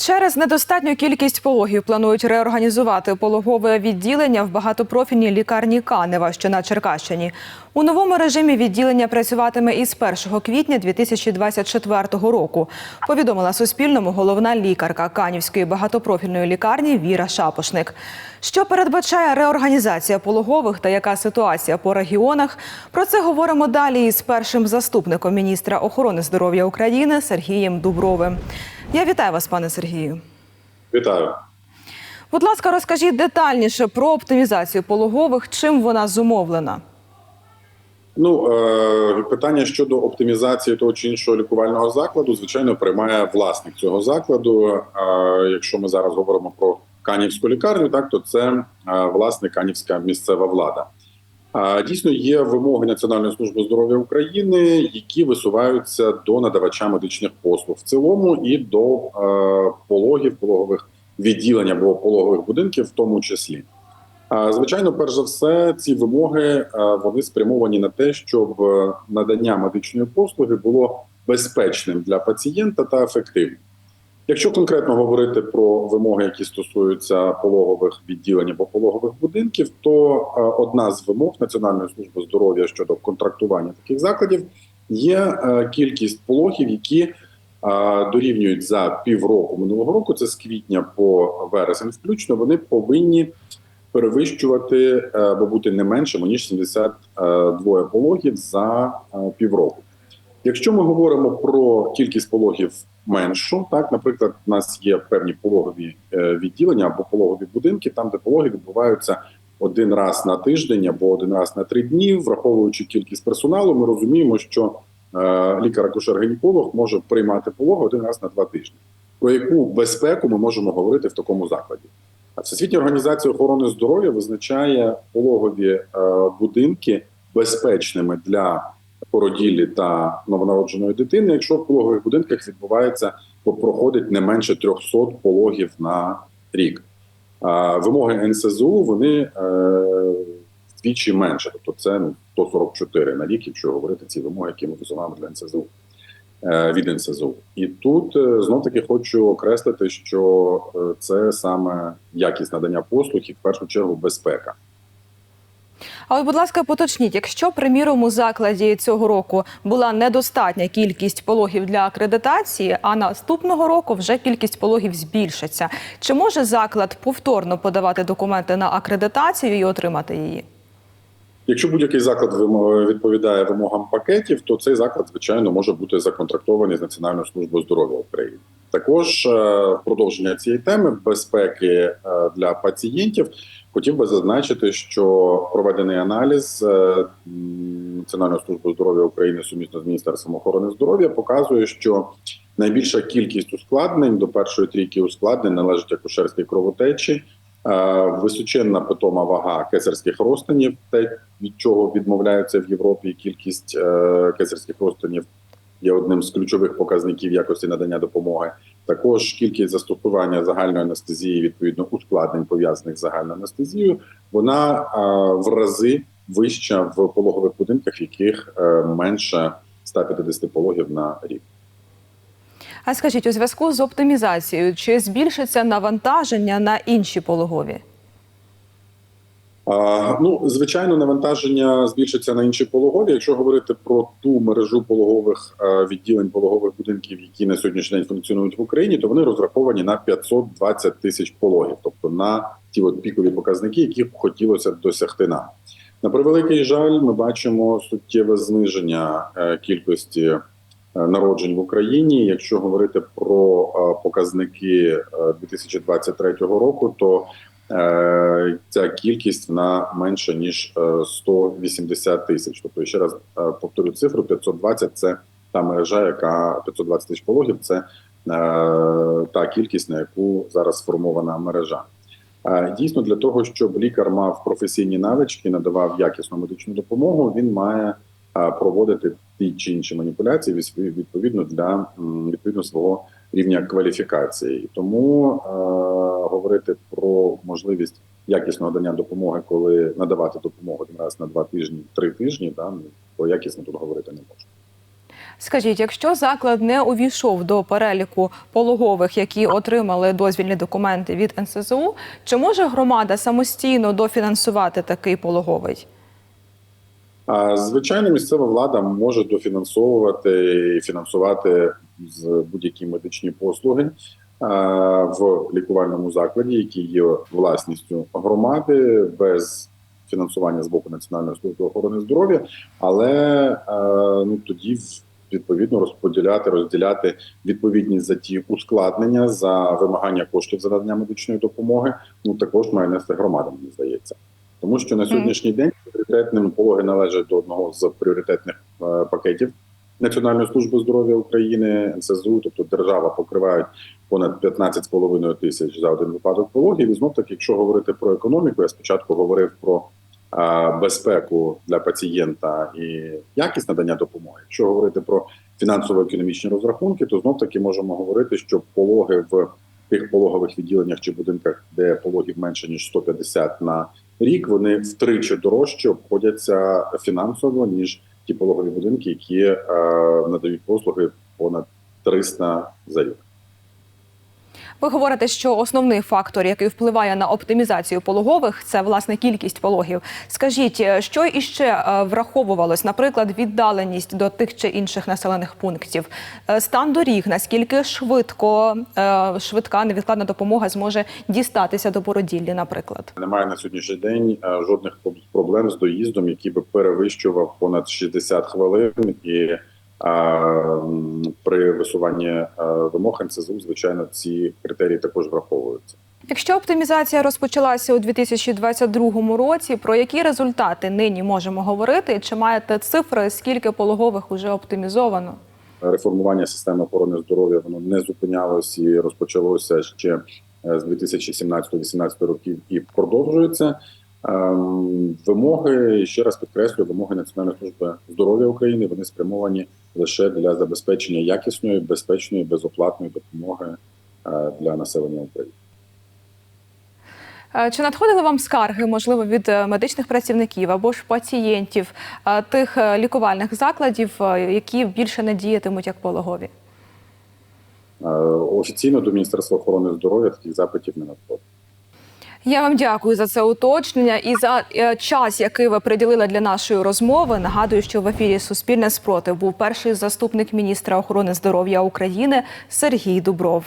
Через недостатню кількість пологів планують реорганізувати пологове відділення в багатопрофільній лікарні Канева, що на Черкащині. У новому режимі відділення працюватиме із 1 квітня 2024 року. Повідомила Суспільному головна лікарка Канівської багатопрофільної лікарні Віра Шапошник. Що передбачає реорганізація пологових та яка ситуація по регіонах? Про це говоримо далі із першим заступником міністра охорони здоров'я України Сергієм Дубровим. Я вітаю вас, пане Сергію. Вітаю. Будь ласка, розкажіть детальніше про оптимізацію пологових, чим вона зумовлена. Ну е, питання щодо оптимізації того чи іншого лікувального закладу, звичайно, приймає власник цього закладу. Е, якщо ми зараз говоримо про канівську лікарню, так то це е, власне канівська місцева влада. Дійсно є вимоги Національної служби здоров'я України, які висуваються до надавача медичних послуг в цілому і до пологів, пологових відділень або пологових будинків, в тому числі. Звичайно, перш за все, ці вимоги вони спрямовані на те, щоб надання медичної послуги було безпечним для пацієнта та ефективним. Якщо конкретно говорити про вимоги, які стосуються пологових відділень або пологових будинків, то е, одна з вимог Національної служби здоров'я щодо контрактування таких закладів є е, кількість пологів, які е, дорівнюють за півроку минулого року. Це з квітня по вересень, включно вони повинні перевищувати або бути не меншим ніж 72 пологів за півроку. Якщо ми говоримо про кількість пологів меншу, так, наприклад, у нас є певні пологові е, відділення або пологові будинки, там де пологи відбуваються один раз на тиждень або один раз на три дні, враховуючи кількість персоналу, ми розуміємо, що е, лікар-акушер-гінеколог може приймати пологи один раз на два тижні. Про яку безпеку ми можемо говорити в такому закладі? А Всесвітня організація охорони здоров'я визначає пологові е, будинки безпечними для породіллі та новонародженої дитини, якщо в пологових будинках відбувається проходить не менше 300 пологів на рік. А вимоги НСЗУ вони е, вдвічі менше, тобто це ну, 144 на рік, якщо говорити ці вимоги, які ми висуваємо для НСЗУ е, від НСЗУ. І тут е, знов таки хочу окреслити, що це саме якість надання послуг і в першу чергу безпека. А от, будь ласка, поточніть, якщо, приміром, у закладі цього року була недостатня кількість пологів для акредитації, а наступного року вже кількість пологів збільшиться. Чи може заклад повторно подавати документи на акредитацію і отримати її? Якщо будь-який заклад відповідає вимогам пакетів, то цей заклад, звичайно, може бути законтрактований з Національною службою здоров'я України. Також е, продовження цієї теми безпеки е, для пацієнтів хотів би зазначити, що проведений аналіз е, Національної служби здоров'я України сумісно з Міністерством охорони здоров'я показує, що найбільша кількість ускладнень до першої трійки ускладнень належить акушерській кровотечі, е, височенна питома вага кесарських розтинів, те від чого відмовляються в Європі. Кількість е, кесарських розтинів є одним з ключових показників якості надання допомоги. Також кількість застосування загальної анестезії, відповідно ускладнень пов'язаних з загальною анестезією, вона е, в рази вища в пологових будинках, в яких е, менше 150 пологів на рік. А скажіть, у зв'язку з оптимізацією, чи збільшиться навантаження на інші пологові? Ну, звичайно, навантаження збільшиться на інші пологові. Якщо говорити про ту мережу пологових е, відділень пологових будинків, які на сьогоднішній день функціонують в Україні, то вони розраховані на 520 тисяч пологів, тобто на ті от пікові показники, які хотілося досягти нам. На превеликий жаль, ми бачимо суттєве зниження е, кількості е, народжень в Україні. Якщо говорити про показники е, 2023 року, то ця кількість вона менша ніж е, 180 тисяч. Тобто, ще раз е, повторю цифру: 520 – це та мережа, яка 520 тисяч пологів. Це е, та кількість, на яку зараз сформована мережа. Е, Дійсно, для того, щоб лікар мав професійні навички, надавав якісну медичну допомогу, він має е, проводити ті чи інші маніпуляції відпові- відповідно для відповідно свого рівня кваліфікації. Тому е, говорити про можливість якісного надання допомоги, коли надавати допомогу один раз на два тижні, три тижні, да, ну, про якісно тут говорити не можна. Скажіть, якщо заклад не увійшов до переліку пологових, які отримали дозвільні документи від НСЗУ, чи може громада самостійно дофінансувати такий пологовий? Звичайно, місцева влада може дофінансовувати і фінансувати з будь-які медичні послуги в лікувальному закладі, які є власністю громади, без фінансування з боку Національної служби охорони здоров'я, але ну тоді відповідно розподіляти, розділяти відповідність за ті ускладнення за вимагання коштів за надання медичної допомоги. Ну також має нести громада, мені здається. Тому що на сьогоднішній день пріоритетним пологи належать до одного з пріоритетних е, пакетів Національної служби здоров'я України НСЗУ, тобто держава покриває понад 15,5 тисяч за один випадок пологів. І знов таки, якщо говорити про економіку, я спочатку говорив про е, безпеку для пацієнта і якість надання допомоги. Якщо говорити про фінансово-економічні розрахунки, то знов таки можемо говорити, що пологи в тих пологових відділеннях чи будинках, де пологів менше ніж 150 на рік, вони втричі дорожче обходяться фінансово ніж ті пологові будинки, які е, надають послуги понад 300 за рік. Ви говорите, що основний фактор, який впливає на оптимізацію пологових, це власне кількість пологів. Скажіть, е, що іще е, враховувалось, наприклад, віддаленість до тих чи інших населених пунктів, Е, стан доріг, наскільки швидко швидка невідкладна допомога зможе дістатися до породіллі, наприклад. Немає на сьогоднішній день жодних проблем з доїздом, який би перевищував понад 60 хвилин. І при висуванні вимог НСЗУ, звичайно, ці критерії також враховуються. Якщо оптимізація розпочалася у 2022 році, про які результати нині можемо говорити? Чи маєте цифри, скільки пологових уже оптимізовано? реформування системи охорони здоров'я воно не зупинялось і розпочалося ще е, з 2017-2018 років і продовжується. Ем, Вимоги ще раз підкреслюю, вимоги Національної служби здоров'я України вони спрямовані лише для забезпечення якісної, безпечної, безоплатної допомоги е, для населення України. Е, Чи надходили вам скарги, можливо, від е, медичних працівників або ж пацієнтів тих лікувальних закладів, які більше не діятимуть як пологові? Офіційно до Міністерства охорони здоров'я таких запитів не надходить. Я вам дякую за це уточнення і за е, час, який ви приділили для нашої розмови. Нагадую, що в ефірі Суспільне спротив був перший заступник міністра охорони здоров'я України Сергій Дубров.